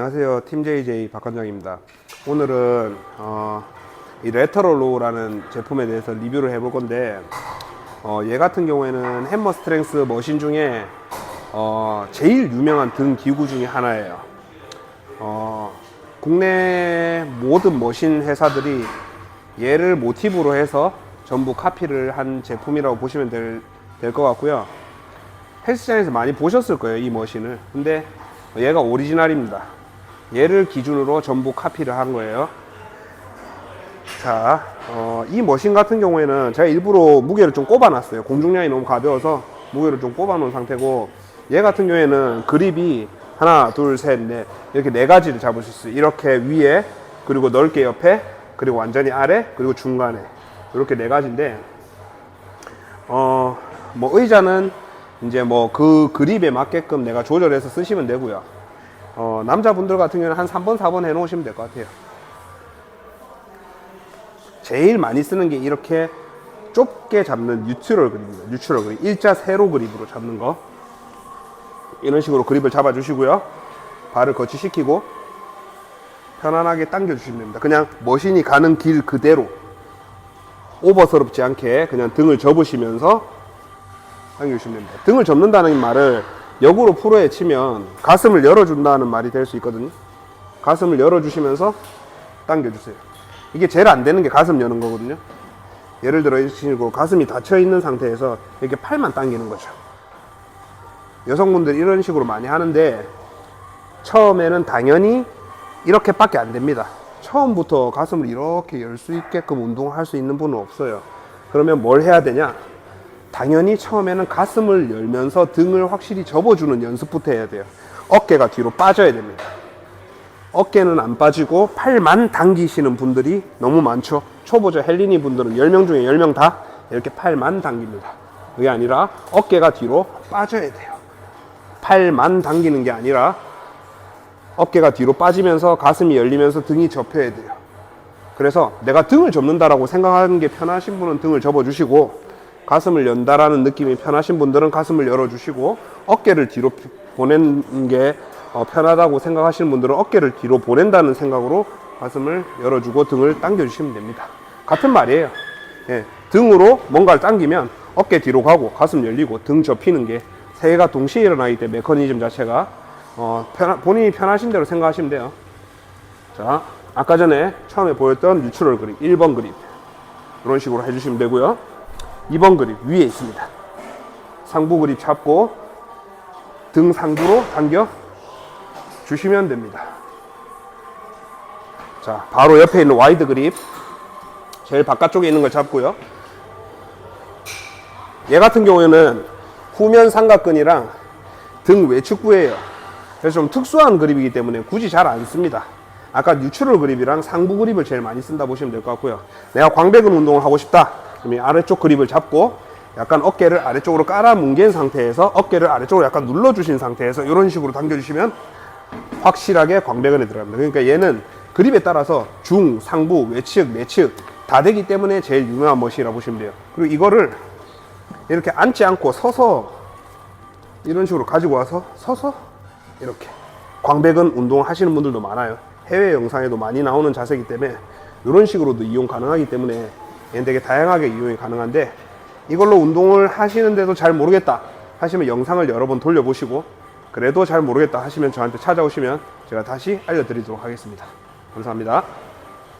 안녕하세요. 팀 JJ 박관장입니다. 오늘은 어, 이 레터럴로라는 제품에 대해서 리뷰를 해볼 건데 어, 얘 같은 경우에는 햄머 스트렝스 머신 중에 어, 제일 유명한 등 기구 중에 하나예요. 어, 국내 모든 머신 회사들이 얘를 모티브로 해서 전부 카피를 한 제품이라고 보시면 될 것 같고요. 헬스장에서 많이 보셨을 거예요, 이 머신을. 근데 얘가 오리지널입니다. 얘를 기준으로 전부 카피를 한 거예요. 자, 어, 이 머신 같은 경우에는 제가 일부러 무게를 좀 꼽아놨어요. 공중량이 너무 가벼워서 무게를 좀 꼽아놓은 상태고, 얘 같은 경우에는 그립이 하나, 둘, 셋, 넷, 이렇게 네 가지를 잡을 수 있어요. 이렇게 위에, 그리고 넓게 옆에, 그리고 완전히 아래, 그리고 중간에. 이렇게 네 가지인데, 어, 뭐 의자는 이제 뭐 그 그립에 맞게끔 내가 조절해서 쓰시면 되고요. 어, 남자분들 같은 경우는 한 3번, 4번 해 놓으시면 될 것 같아요. 제일 많이 쓰는 게 이렇게 좁게 잡는 뉴트럴 그립입니다. 뉴트럴 그립. 일자 세로 그립으로 잡는 거. 이런 식으로 그립을 잡아 주시고요. 발을 거치시키고 편안하게 당겨 주시면 됩니다. 그냥 머신이 가는 길 그대로 오버스럽지 않게 그냥 등을 접으시면서 당겨주시면 됩니다. 등을 접는다는 말을 역으로 프로에 치면 가슴을 열어준다는 말이 될 수 있거든요. 가슴을 열어주시면서 당겨주세요. 이게 제일 안 되는 게 가슴 여는 거거든요. 예를 들어 식으로 가슴이 닫혀 있는 상태에서 이렇게 팔만 당기는 거죠. 여성분들 이런 식으로 많이 하는데 처음에는 당연히 이렇게밖에 안 됩니다. 처음부터 가슴을 이렇게 열 수 있게끔 운동을 할수 있는 분은 없어요. 그러면 뭘 해야 되냐? 당연히 처음에는 가슴을 열면서 등을 확실히 접어주는 연습부터 해야 돼요. 어깨가 뒤로 빠져야 됩니다. 어깨는 안 빠지고 팔만 당기시는 분들이 너무 많죠. 초보자 헬리니 분들은 10명 중에 10명 다 이렇게 팔만 당깁니다. 그게 아니라 어깨가 뒤로 빠져야 돼요. 팔만 당기는 게 아니라 어깨가 뒤로 빠지면서 가슴이 열리면서 등이 접혀야 돼요. 그래서 내가 등을 접는다라고 생각하는 게 편하신 분은 등을 접어주시고 가슴을 연다라는 느낌이 편하신 분들은 가슴을 열어주시고 어깨를 뒤로 보내는 게 어, 편하다고 생각하시는 분들은 어깨를 뒤로 보낸다는 생각으로 가슴을 열어주고 등을 당겨주시면 됩니다. 같은 말이에요. 예, 등으로 뭔가를 당기면 어깨 뒤로 가고 가슴 열리고 등 접히는 게 세 개가 동시에 일어나기 때문에 메커니즘 자체가 어, 편 본인이 편하신 대로 생각하시면 돼요. 자, 아까 전에 처음에 보였던 뉴트럴 그립, 1번 그립. 이런 식으로 해주시면 되고요. 2번 그립 위에 있습니다. 상부 그립 잡고 등 상부로 당겨 주시면 됩니다. 자, 바로 옆에 있는 와이드 그립. 제일 바깥쪽에 있는 걸 잡고요. 얘 같은 경우에는 후면 삼각근이랑 등 외측부예요. 그래서 좀 특수한 그립이기 때문에 굳이 잘 안 씁니다. 아까 뉴트럴 그립이랑 상부 그립을 제일 많이 쓴다 보시면 될 것 같고요. 내가 광배근 운동을 하고 싶다. 그러면 아래쪽 그립을 잡고 약간 어깨를 아래쪽으로 깔아 뭉갠 상태에서 어깨를 아래쪽으로 약간 눌러주신 상태에서 이런 식으로 당겨주시면 확실하게 광배근에 들어갑니다. 그러니까 얘는 그립에 따라서 중, 상부, 외측, 내측 다 되기 때문에 제일 유명한 멋이라 보시면 돼요. 그리고 이거를 이렇게 앉지 않고 서서 이런 식으로 가지고 와서 서서 이렇게 광배근 운동 하시는 분들도 많아요. 해외 영상에도 많이 나오는 자세이기 때문에 이런 식으로도 이용 가능하기 때문에 되게 다양하게 이용이 가능한데 이걸로 운동을 하시는데도 잘 모르겠다 하시면 영상을 여러 번 돌려보시고 그래도 잘 모르겠다 하시면 저한테 찾아오시면 제가 다시 알려드리도록 하겠습니다. 감사합니다.